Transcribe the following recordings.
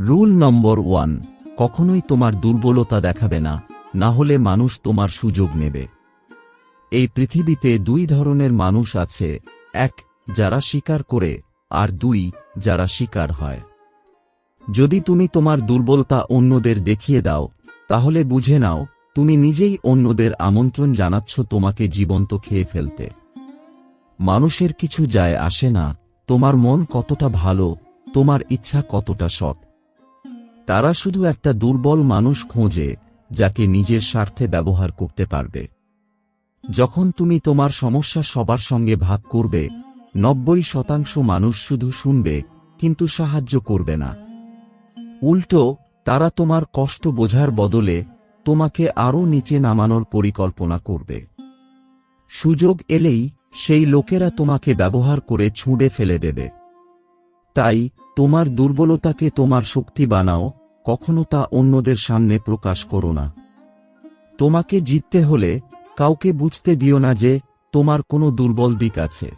Rule নম্বর one, কখনোই তোমার দুর্বলতা দেখাবে না না হলে মানুষ তোমার সুযোগ নেবে। এই পৃথিবীতে দুই ধরনের মানুষ আছে, এক যারা স্বীকার করে, আর দুই যারা স্বীকার হয়। যদি তুমি তোমার দুর্বলতা অন্যদের দেখিয়ে দাও, তাহলে বুঝে নাও, তুমি নিজেই অন্যদের আমন্ত্রণ জানাচ্ছ তোমাকে জীবন্ত খেয়ে ফেলতে। মানুষের কিছু যায় আসে না, তোমার মন কতটা ভালো, তোমার ইচ্ছা কতটা সৎ। তারা শুধু একটা দুর্বল মানুষ খোঁজে, যাকে নিজের স্বার্থে ব্যবহার করতে পারবে। যখন তুমি তোমার সমস্যা সবার সঙ্গে ভাগ করবে, নব্বই শতাংশ মানুষ শুধু শুনবে, কিন্তু সাহায্য করবে না। উল্টো, তারা তোমার কষ্ট বোঝার বদলে তোমাকে আরও নিচে নামানোর পরিকল্পনা করবে। সুযোগ এলেই সেই লোকেরা তোমাকে ব্যবহার করে ছুঁড়ে ফেলে দেবে। তাই তোমার দুর্বলতাকে তোমার শক্তি বানাও কখনো তা অন্যদের সামনে প্রকাশ করো না। তোমাকে জিততে হলে কাউকে বুঝতে দিও না যে তোমার কোনো দুর্বল দিক আছে।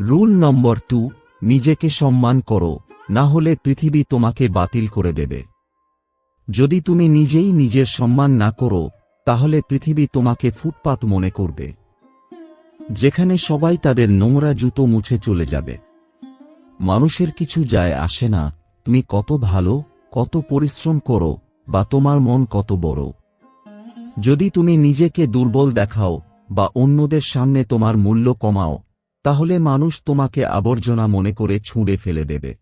রুল নম্বর টু, নিজেকে সম্মান করো, না হলে পৃথিবী তোমাকে বাতিল করে দেবে। যদি তুমি নিজেই নিজের সম্মান না করো, তাহলে পৃথিবী তোমাকে ফুটপাত মনে করবে। যেখানে সবাই তাদের নোংরা জুতো মুছে চলে যাবে। মানুষের কিছু যায় আসে না, তুমি কত ভালো কত পরিশ্রম করো, বা তোমার মন কত বড়। যদি তুমি নিজেকে দুর্বল দেখাও, বা অন্যদের সামনে তোমার মূল্য কমাও, তাহলে মানুষ তোমাকে আবর্জনা মনে করে ছুঁড়ে ফেলে দেবে।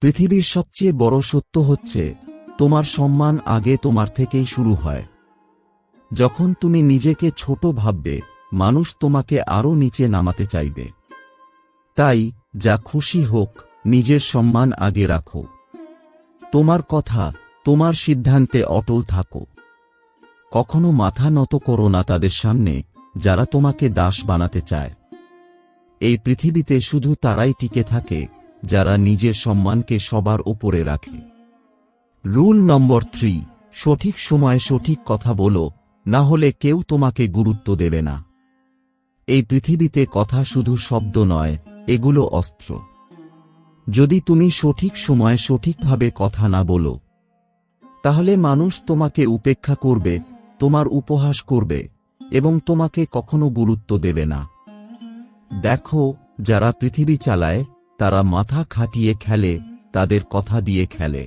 পৃথিবীর সবচেয়ে বড় সত্য হচ্ছে, তোমার সম্মান আগে তোমার থেকেই শুরু হয়। যখন তুমি নিজেকে ছোট ভাববে, মানুষ তোমাকে আরও নিচে নামাতে চাইবে। তাই, যা খুশি হোক, নিজের সম্মান আগে রাখো। তোমার কথা, তোমার সিদ্ধান্তে অটল থাকো। কখনো মাথা নত করো না তাদের সামনে, যারা তোমাকে দাস বানাতে চায়। এই পৃথিবীতে শুধু তারাই টিকে থাকে, যারা নিজের সম্মানকে সবার উপরে রাখে। রুল নম্বর থ্রি, সঠিক সময়ে সঠিক কথা বলো, না হলে কেউ তোমাকে গুরুত্ব দেবে না। এই পৃথিবীতে কথা শুধু শব্দ নয়, এগুলো অস্ত্র। যদি তুমি সঠিক সময়ে সঠিকভাবে কথা না বলো, তাহলে মানুষ তোমাকে উপেক্ষা করবে, তোমার উপহাস করবে, এবং তোমাকে কখনো গুরুত্ব দেবে না। দেখো, যারা পৃথিবী চালায়, তারা মাথা খাটিয়ে খেলে, তাদের কথা দিয়ে খেলে।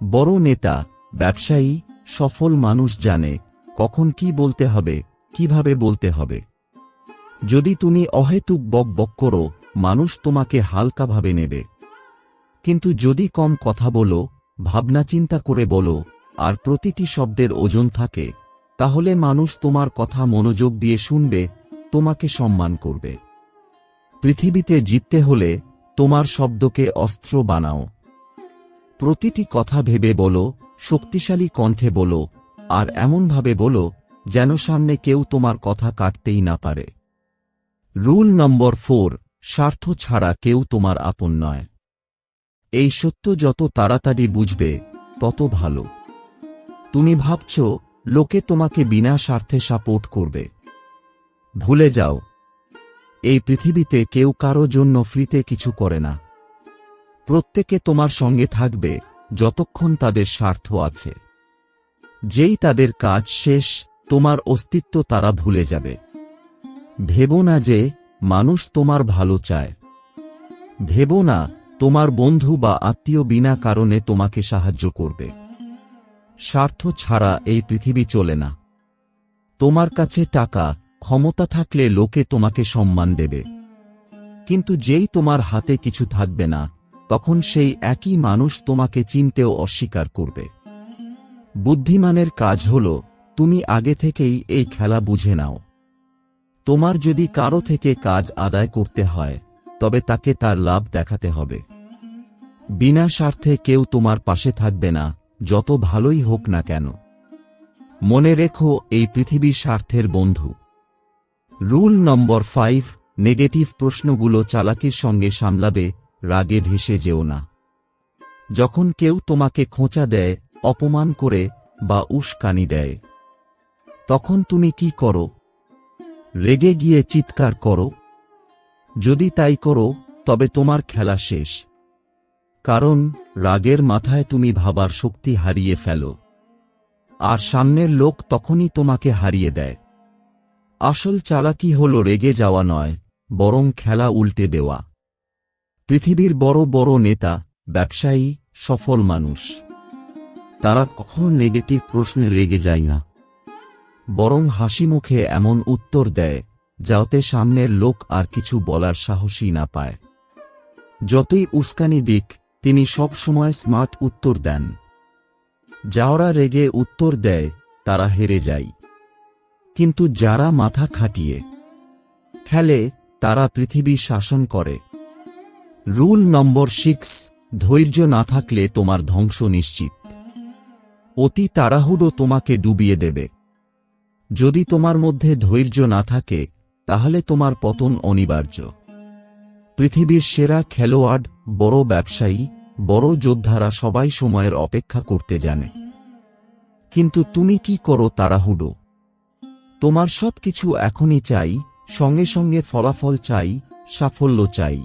বড় নেতা, ব্যবসায়ী, সফল মানুষ জানে, কখন কি বলতে হবে, কীভাবে বলতে হবে। যদি তুমি অহেতুক বক বক করো মানুষ তোমাকে হালকাভাবে নেবে। কিন্তু যদি কম কথা বলো, ভাবনা চিন্তা করে বলো, আর প্রতিটি শব্দের ওজন থাকে, তাহলে মানুষ তোমার কথা মনোযোগ দিয়ে শুনবে, তোমাকে সম্মান করবে। পৃথিবীতে জিততে হলে তোমার শব্দকে অস্ত্র বানাও। প্রতিটি কথা ভেবে বলো, শক্তিশালী কণ্ঠে বলো, আর এমনভাবে বলো, যেন সামনে কেউ তোমার কথা কাটতেই না পারে। রুল নম্বর ফোর স্বার্থ ছাড়া কেউ তোমার আপন নয়। এই সত্য যত তাড়াতাড়ি বুঝবে, তত ভালো। তুমি ভাবছ, লোকে তোমাকে বিনা স্বার্থে সাপোর্ট করবে। ভুলে যাও, এই পৃথিবীতে কেউ কারও জন্য ফ্রিতে কিছু করে না। প্রত্যেকে তোমার সঙ্গে থাকবে, যতক্ষণ তাদের স্বার্থ আছে। যেই তাদের কাজ শেষ, তোমার অস্তিত্ব তারা ভুলে যাবে। ভেবো না যে মানুষ তোমার ভালো চায়। ভেবো না, তোমার বন্ধু বা আত্মীয় বিনা কারণে তোমাকে সাহায্য করবে। স্বার্থ ছাড়া এই পৃথিবী চলে না। তোমার কাছে টাকা, ক্ষমতা থাকলে লোকে তোমাকে সম্মান দেবে। কিন্তু যেই তোমার হাতে কিছু থাকবে না, তখন সেই একই মানুষ তোমাকে চিনতেও অস্বীকার করবে। বুদ্ধিমানের কাজ হল, তুমি আগে থেকেই এই খেলা বুঝে নাও। তোমার যদি কারও থেকে কাজ আদায় করতে হয়, তবে তাকে তার লাভ দেখাতে হবে। বিনা স্বার্থে কেউ তোমার পাশে থাকবে না, যত ভালোই হোক না কেন। মনে রেখো, এই পৃথিবীর স্বার্থের বন্ধু। রুল নম্বর ফাইভ, নেগেটিভ প্রশ্নগুলো চালাকির সঙ্গে সামলাবে, রাগে ভেসে যেও না। যখন কেউ তোমাকে খোঁচা দেয়, অপমান করে বা উস্কানি দেয়, তখন তুমি কি করো? রেগে গিয়ে চিৎকার করো। যদি তাই করো, তবে তোমার খেলা শেষ। কারণ, রাগের মাথায় তুমি ভাবার শক্তি হারিয়ে ফেলো। আর সামনের লোক তখনই তোমাকে হারিয়ে দেয়। আসল চালাকি হল রেগে যাওয়া নয়, বরং খেলা উল্টে দেওয়া। পৃথিবীর বড় বড় নেতা, ব্যবসায়ী, সফল মানুষ। তারা কখন নেগেটিভ প্রশ্নে রেগে যায় না। বরং হাসি মুখে এমন উত্তর দেয় যাতে সামনের লোক আর কিছু বলার সাহসী না পায়। যতই উস্কানি দিক, তিনি সব সময় স্মার্ট উত্তর দেন। যাওরা রেগে উত্তর দেয়, তারা হেরে যায়। কিন্তু যারা মাথা খাটিয়ে খেলে, তারা পৃথিবী শাসন করে। রুল নম্বর সিক্স, ধৈর্য না থাকলে তোমার ধ্বংস নিশ্চিত। অতি তাড়াহুড়ো তোমাকে ডুবিয়ে দেবে। যদি তোমার মধ্যে ধৈর্য না থাকে, তাহলে তোমার পতন অনিবার্য। পৃথিবীর সেরা খেলোয়াড়, বড় ব্যবসায়ী, বড় যোদ্ধারা সবাই সময়ের অপেক্ষা করতে জানে। কিন্তু তুমি কি করো তাড়াহুড়ো? তোমার সব কিছু এখনই চাই, সঙ্গে সঙ্গে ফলাফল চাই, সাফল্য চাই।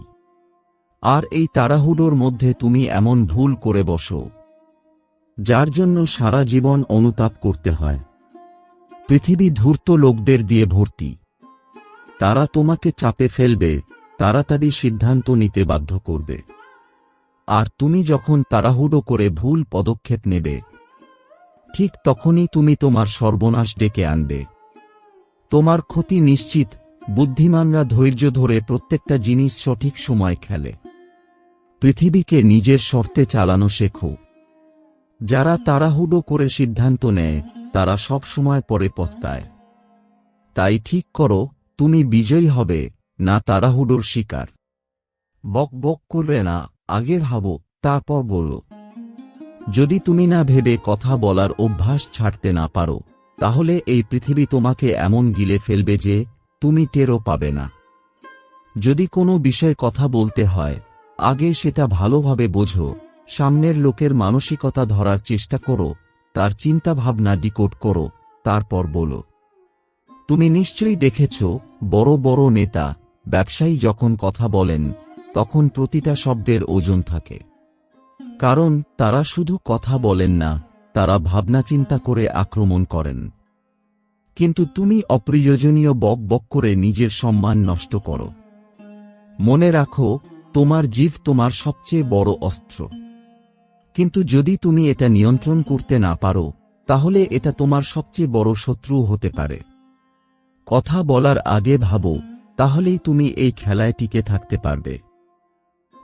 আর এই তাড়াহুড়োর মধ্যে তুমি এমন ভুল করে বসো, যার জন্য সারা জীবন অনুতাপ করতে হয়। পৃথিবী ধূর্ত লোকদের দিয়ে ভর্তি। তারা তোমাকে চাপে ফেলবে, তাড়াতাড়ি সিদ্ধান্ত নিতে বাধ্য করবে। আর তুমি যখন তাড়াহুড়ো করে ভুল পদক্ষেপ নেবে, ঠিক তখনই তুমি তোমার সর্বনাশ ডেকে আনবে। তোমার ক্ষতি নিশ্চিত, বুদ্ধিমানরা ধৈর্য ধরে প্রত্যেকটা জিনিস সঠিক সময় খেলে। পৃথিবীকে নিজের শর্তে চালানো শেখো। যারা তাড়াহুড়ো করে সিদ্ধান্ত নেয় তারা সব সময় পরে পস্তায়। তাই ঠিক করো, তুমি বিজয়ী হবে, না তাড়াহুড়োর শিকার। বক বক করবে না, আগের ভাবো তারপর বলো। যদি তুমি না ভেবে কথা বলার অভ্যাস ছাড়তে না পারো, তাহলে এই পৃথিবী তোমাকে এমন গিলে ফেলবে যে, তুমি টেরও পাবে না। যদি কোনো বিষয় কথা বলতে হয়, আগে সেটা ভালোভাবে বোঝো, সামনের লোকের মানসিকতা ধরার চেষ্টা করো তার চিন্তা ভাবনা ডিকোড করো, তারপর বলো। তুমি নিশ্চয়ই দেখেছ, বড় বড় নেতা, ব্যবসায়ী যখন কথা বলেন, তখন প্রতিটা শব্দের ওজন থাকে। কারণ তারা শুধু কথা বলেন না, তারা ভাবনা চিন্তা করে আক্রমণ করেন। কিন্তু তুমি অপ্রয়োজনীয় বক বক করে নিজের সম্মান নষ্ট করো। মনে রাখো, তোমার জীব তোমার সবচেয়ে বড় অস্ত্র। কিন্তু যদি তুমি এটা নিয়ন্ত্রণ করতে না পারো, তাহলে এটা তোমার সবচেয়ে বড় শত্রু হতে পারে। কথা বলার আগে ভাবো, তাহলেই তুমি এই খেলায় টিকে থাকতে পারবে।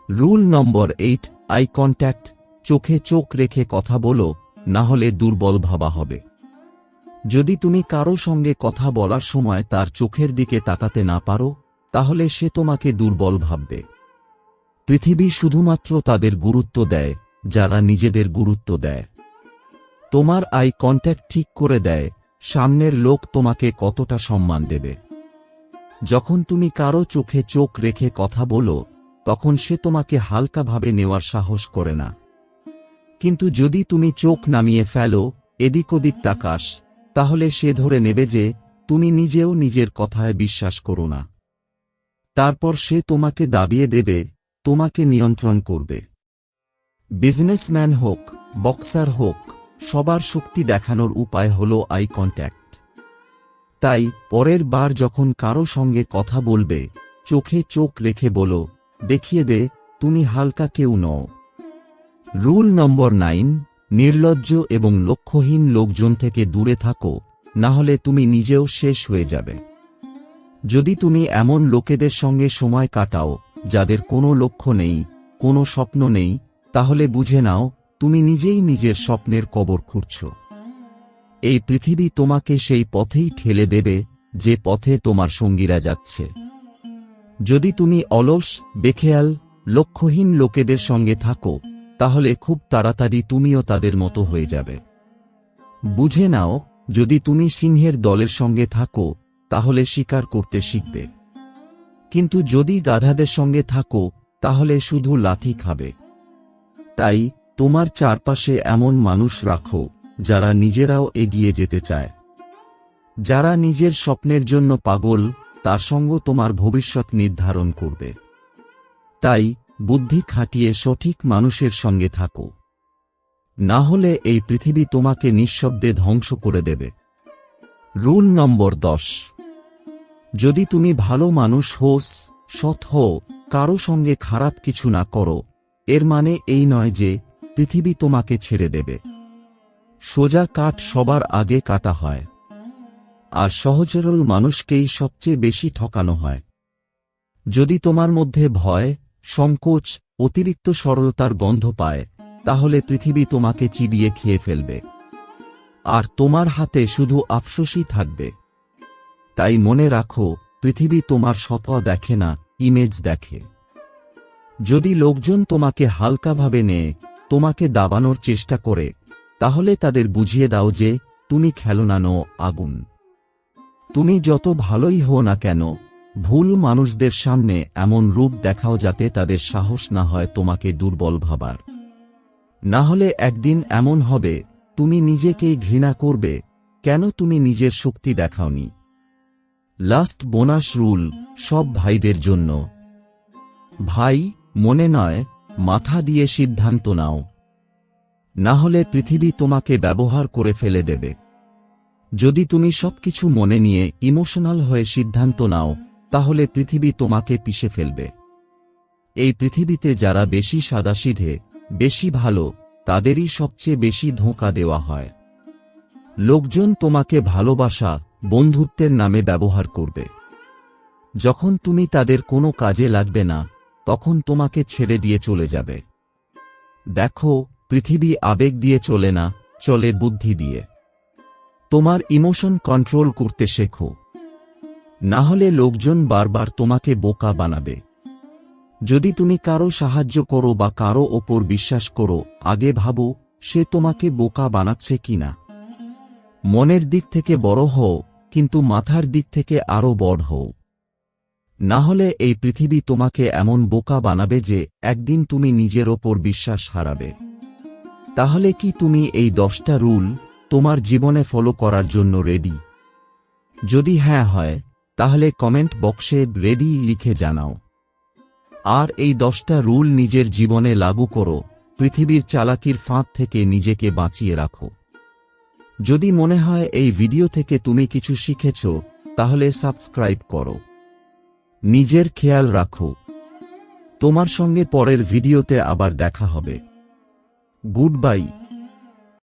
Rule number eight, eye contact, চোখে চোখ রেখে কথা বলো, না হলে দুর্বল ভাবা হবে। যদি তুমি কারও সঙ্গে কথা বলার সময় তার চোখের দিকে তাকাতে না পারো, তাহলে সে তোমাকে দুর্বল ভাববে। পৃথিবী শুধুমাত্র তাদের গুরুত্ব দেয় যারা নিজেদের গুরুত্ব দেয়। তোমার আই কন্ট্যাক্ট ঠিক করে দেয়, সামনের লোক তোমাকে কতটা সম্মান দেবে। যখন তুমি কারও চোখে চোখ রেখে কথা বলো, তখন সে তোমাকে হালকাভাবে নেওয়ার সাহস করে না। কিন্তু যদি তুমি চোখ নামিয়ে ফেলো, এদিক ওদিক তাকাস, তাহলে সে ধরে নেবে যে, তুমি নিজেও নিজের কথায় বিশ্বাস করো না। তারপর সে তোমাকে দাবিয়ে দেবে, তোমাকে নিয়ন্ত্রণ করবে। বিজনেসম্যান হোক বক্সার হোক, সবার শক্তি দেখানোর উপায় হল আই কন্ট্যাক্ট তাই পরের বার যখন কারও সঙ্গে কথা বলবে, চোখে চোখ রেখে বলো, দেখিয়ে দে, তুমি হালকা কেউ নও। রুল নম্বর নাইন নির্লজ্জ এবং লক্ষ্যহীন লোকজন থেকে দূরে থাকো, না হলে তুমি নিজেও শেষ হয়ে যাবে। যদি তুমি এমন লোকেদের সঙ্গে সময় কাটাও, যাদের কোনো লক্ষ্য নেই, কোনো স্বপ্ন নেই তাহলে বুঝে নাও, তুমি নিজেই নিজের স্বপ্নের কবর খুঁড়ছ। এই পৃথিবী তোমাকে সেই পথেই ঠেলে দেবে, যে পথে তোমার সঙ্গীরা যাচ্ছে। যদি তুমি অলস, বেখেয়াল, লক্ষ্যহীন লোকেদের সঙ্গে থাকো, তাহলে খুব তাড়াতাড়ি তুমিও তাদের মতো হয়ে যাবে। বুঝে নাও, যদি তুমি সিংহের দলের সঙ্গে থাকো, তাহলে শিকার করতে শিখবে। কিন্তু যদি গাধাদের সঙ্গে থাকো, তাহলে শুধু লাথি খাবে। তাই, তোমার চারপাশে এমন মানুষ রাখো, যারা নিজেরাও এগিয়ে যেতে চায়। যারা নিজের স্বপ্নের জন্য পাগল, তার সঙ্গ তোমার ভবিষ্যৎ নির্ধারণ করবে। তাই, বুদ্ধি খাটিয়ে সঠিক মানুষের সঙ্গে থাকো। না হলে এই পৃথিবী তোমাকে নিঃশব্দে ধ্বংস করে দেবে। রুল নম্বর দশ। যদি তুমি ভালো মানুষ হোস, সৎ হও, কারও সঙ্গে খারাপ কিছু না করো এর মানে এই নয় যে পৃথিবী তোমাকে ছেড়ে দেবে। সোজা কাঠ সবার আগে কাটা হয়। আর সহজরল মানুষকেই সবচেয়ে বেশি ঠকানো হয়। যদি তোমার মধ্যে ভয়, সংকোচ, অতিরিক্ত সরলতার গন্ধ পায়, তাহলে পৃথিবী তোমাকে চিবিয়ে খেয়ে ফেলবে। আর তোমার হাতে শুধু আফসোসই থাকবে। তাই মনে রাখো, পৃথিবী তোমার সত্য দেখে না ইমেজ দেখে। যদি লোকজন তোমাকে হালকাভাবে নেয়, তোমাকে দাবানোর চেষ্টা করে, তাহলে তাদের বুঝিয়ে দাও যে, তুমি খেলনা নো আগুন। তুমি যত ভালোই হও না কেন, ভুল মানুষদের সামনে এমন রূপ দেখাও যাতে তাদের সাহস না হয় তোমাকে দুর্বল ভাবার। না হলে একদিন এমন হবে, তুমি নিজেকেই ঘৃণা করবে, কেন তুমি নিজের শক্তি দেখাওনি? লাস্ট বোনাস রুল সব ভাইদের জন্য। ভাই মনে নয়, মাথা দিয়ে সিদ্ধান্ত নাও। না হলে পৃথিবী তোমাকে ব্যবহার করে ফেলে দেবে। যদি তুমি সবকিছু মনে নিয়ে ইমোশনাল হয়ে সিদ্ধান্ত নাও, তাহলে পৃথিবী তোমাকে পিষে ফেলবে। এই পৃথিবীতে যারা বেশি সাদাসিধে, বেশি ভালো, তাদেরই সবচেয়ে বেশি ধোঁকা দেওয়া হয়। লোকজন তোমাকে ভালোবাসা, বন্ধুত্বের নামে ব্যবহার করবে। যখন তুমি তাদের কোনো কাজে লাগবে না তখন তোমাকে ছেড়ে দিয়ে চলে যাবে। দেখো, পৃথিবী আবেগ দিয়ে চলে না, চলে বুদ্ধি দিয়ে। তোমার ইমোশন কন্ট্রোল করতে শেখো। না হলে লোকজন বারবার তোমাকে বোকা বানাবে। যদি তুমি কারও সাহায্য করো বা কারও ওপর বিশ্বাস করো, আগে ভাবো, সে তোমাকে বোকা বানাচ্ছে কিনা। মনের দিক থেকে বড় হও, কিন্তু মাথার দিক থেকে আরও বড় হও। না হলে এই পৃথিবী তোমাকে এমন বোকা বানাবে যে একদিন তুমি নিজের ওপর বিশ্বাস হারাবে। তাহলে কি তুমি এই দশটা রুল তোমার জীবনে ফলো করার জন্য রেডি? যদি হ্যাঁ হয়, তাহলে কমেন্ট বক্সে রেডি লিখে জানাও। আর এই দশটা রুল নিজের জীবনে লাগু করো, পৃথিবীর চালাকির ফাঁদ থেকে নিজেকে বাঁচিয়ে রাখো। যদি মনে হয় এই ভিডিও থেকে তুমি কিছু শিখেছ, তাহলে সাবস্ক্রাইব করো। নিজের খেয়াল রাখো। তোমার সঙ্গে পরের ভিডিওতে আবার দেখা হবে। Good bye.